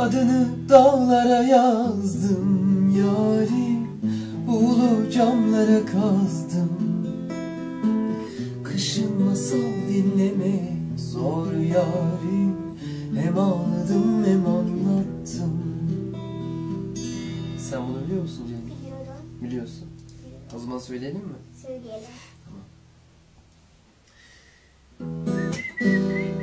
Adını dağlara yazdım yarim Buğulu camlara kazdım Kışın masal dinlemek zor yarim Hem ağladım hem anlattım Sen bunu biliyor musun canım? Biliyorum. Biliyorsun. O zaman söyleyelim mi? Söyleyelim. Adını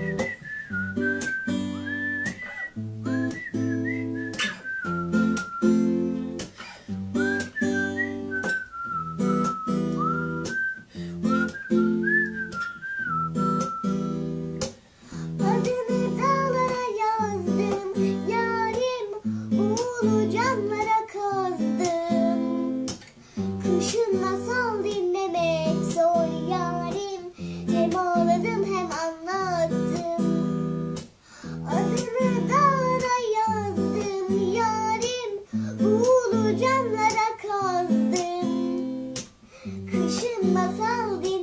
Camlara kazdım. Kışın masal dinlemek zor yarim. Hem ağladım hem anlattım. Adını dağlara yazdım. Yarim Buğulu camlara kazdım. Kışın masal dinlemek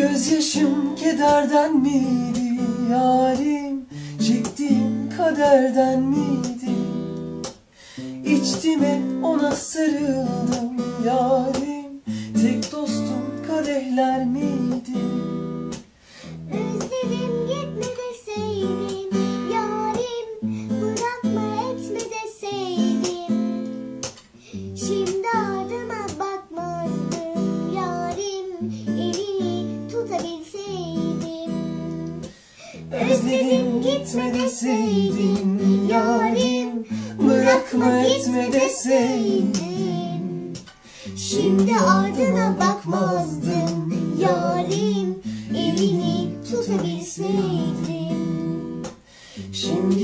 Gözyaşım kederden miydi yarim? Çektiğim kaderden miydi? İçtime ona sarıldım yarim. Tek dostum kadehler miydi Özledim gitme deseydin yarim Bırakma etme deseydin Şimdi ardına bakmazdım yarim Elini tutabilseydim Şimdi